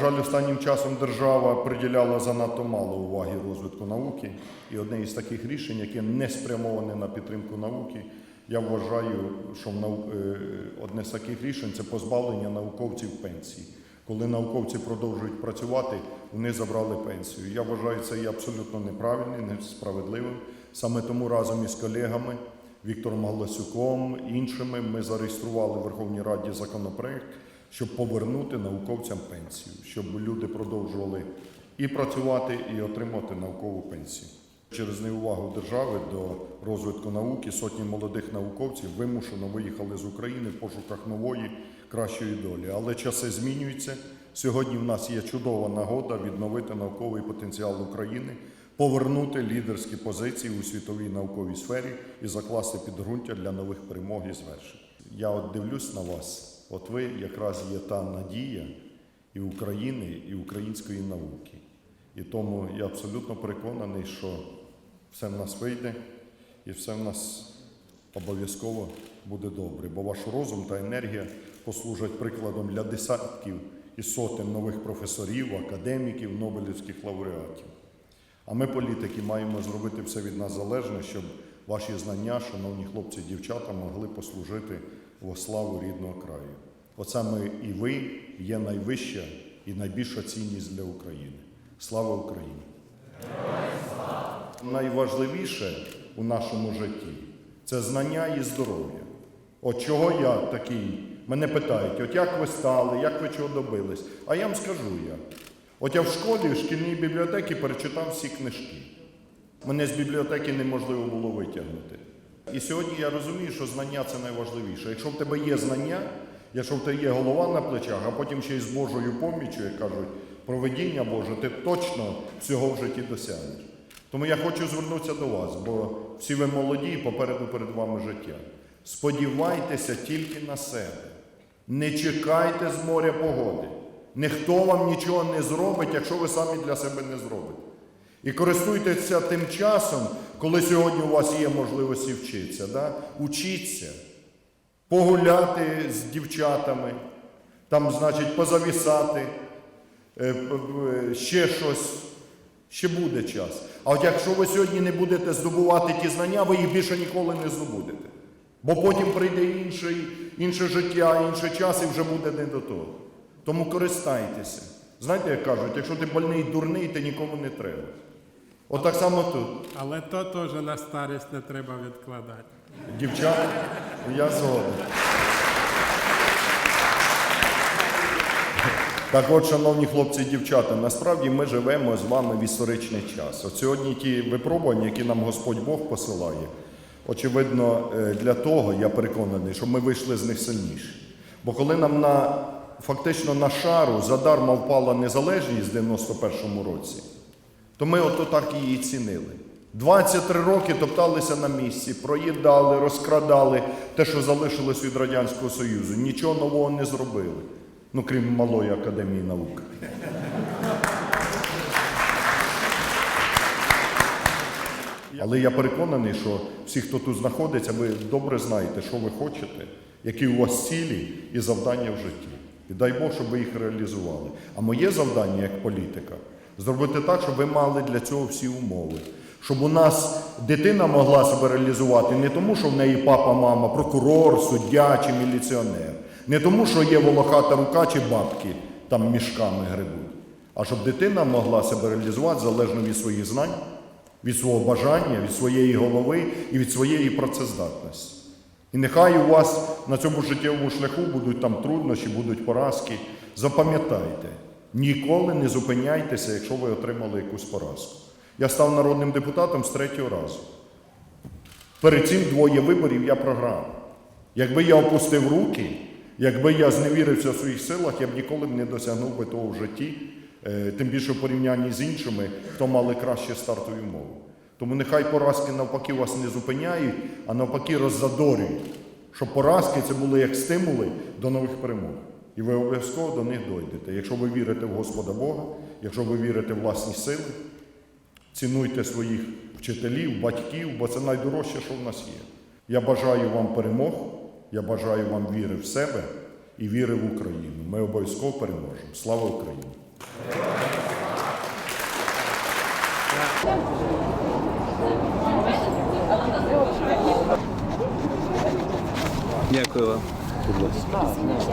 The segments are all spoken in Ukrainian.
жаль, останнім часом держава приділяла занадто мало уваги розвитку науки. І одне із таких рішень, яке не спрямоване на підтримку науки, я вважаю, що е, одне з таких рішень це позбавлення науковців пенсії. Коли науковці продовжують працювати, вони забрали пенсію. Я вважаю це є абсолютно неправильним, несправедливим. Саме тому разом із колегами Віктором Галасюком, іншими ми зареєстрували в Верховній Раді законопроект, щоб повернути науковцям пенсію, щоб люди продовжували і працювати, і отримувати наукову пенсію. Через неувагу держави до розвитку науки сотні молодих науковців вимушено виїхали з України в пошуках нової, кращої долі. Але часи змінюються. Сьогодні в нас є чудова нагода відновити науковий потенціал України, повернути лідерські позиції у світовій науковій сфері і закласти підґрунтя для нових перемог і звершень. Я от дивлюсь на вас. От ви якраз є та надія і України, і української науки. І тому я абсолютно переконаний, що все в нас вийде і все в нас обов'язково буде добре. Бо ваш розум та енергія послужать прикладом для десятків і сотень нових професорів, академіків, нобелівських лауреатів. А ми, політики, маємо зробити все від нас залежне, щоб ваші знання, шановні хлопці і дівчата, могли послужити во славу рідного краю. От саме і ви є найвища і найбільша цінність для України. Слава Україні! Найважливіше у нашому житті це знання і здоров'я. От чого я такий? Мене питають, от як ви стали, як ви чого добились? А я вам скажу як. От я в школі, в шкільній бібліотеці перечитав всі книжки. Мене з бібліотеки неможливо було витягнути. І сьогодні я розумію, що знання це найважливіше. Якщо в тебе є знання, якщо в тебе є голова на плечах, а потім ще й з Божою поміччю, як кажуть, проведіння Боже, ти точно всього в житті досягнеш. Тому я хочу звернутися до вас, бо всі ви молоді, і попереду перед вами життя. Сподівайтеся тільки на себе. Не чекайте з моря погоди. Ніхто вам нічого не зробить, якщо ви самі для себе не зробите. І користуйтеся тим часом, коли сьогодні у вас є можливості вчитися. Да? Учіться, погуляти з дівчатами, там, значить, позавісати, е, ще щось, ще буде час. А от якщо ви сьогодні не будете здобувати ті знання, ви їх більше ніколи не здобудете. Бо потім прийде інший, інше життя, інший час і вже буде не до того. Тому користайтеся. Знаєте, як кажуть, якщо ти больний дурний, ти нікому не треба. От само тут. Але то теж на старість не треба відкладати. Дівчата, я згоден. Так от, шановні хлопці і дівчата, насправді ми живемо з вами в історичний час. От сьогодні ті випробування, які нам Господь Бог посилає, очевидно, е, для того, я переконаний, щоб ми вийшли з них сильніші. Бо коли нам на фактично на шару задарма впала незалежність в 91-му році, то ми ото так її цінили. 23 роки топталися на місці, проїдали, розкрадали те, що залишилось від Радянського Союзу. Нічого нового не зробили. Ну, крім малої академії наук. Але я переконаний, що всі, хто тут знаходиться, ви добре знаєте, що ви хочете, які у вас цілі і завдання в житті. І дай Бог, щоб ви їх реалізували. А моє завдання як політика зробити так, щоб ви мали для цього всі умови. Щоб у нас дитина могла себе реалізувати не тому, що в неї папа, мама, прокурор, суддя чи міліціонер, не тому, що є волохата рука чи бабки там мішками грибуть, а щоб дитина могла себе реалізувати залежно від своїх знань, від свого бажання, від своєї голови і від своєї працездатності. І нехай у вас на цьому життєвому шляху будуть там труднощі, будуть поразки. Запам'ятайте, ніколи не зупиняйтеся, якщо ви отримали якусь поразку. Я став народним депутатом з третього разу. Перед цим двоє виборів я програв. Якби я опустив руки, якби я зневірився в своїх силах, я б ніколи не досягнув би того в житті, е, тим більше в порівнянні з іншими, хто мали кращі стартові умови. Тому нехай поразки навпаки вас не зупиняють, а навпаки роззадорюють, щоб поразки це були як стимули до нових перемог. І ви обов'язково до них дойдете. Якщо ви вірите в Господа Бога, якщо ви вірите в власні сили, цінуйте своїх вчителів, батьків, бо це найдорожче, що в нас є. Я бажаю вам перемог, я бажаю вам віри в себе і віри в Україну. Ми обов'язково переможемо. Слава Україні! Дякую вам.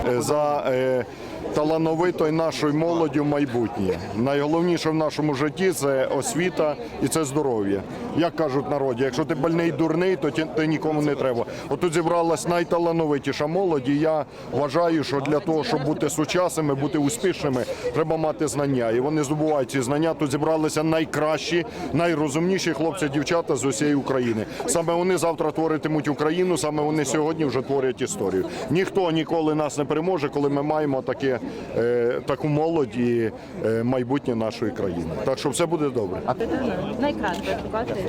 Е, за е, талановитою нашою молоддю майбутнє. Найголовніше в нашому житті це освіта і це здоров'я. Як кажуть народі, якщо ти больний дурний, то ти, нікому не треба. Отут зібралась найталановитіша молодь, і я вважаю, що для того, щоб бути сучасними, бути успішними, треба мати знання. І вони здобувають ці знання. Тут зібралися найкращі, найрозумніші хлопці, дівчата з усієї України. Саме вони завтра творитимуть Україну, саме вони сьогодні вже творять історію. Ніхто ніколи нас не переможе, коли ми маємо таке, е, таку молодь і е, майбутнє нашої країни. Так що все буде добре. На екран ви показуєте?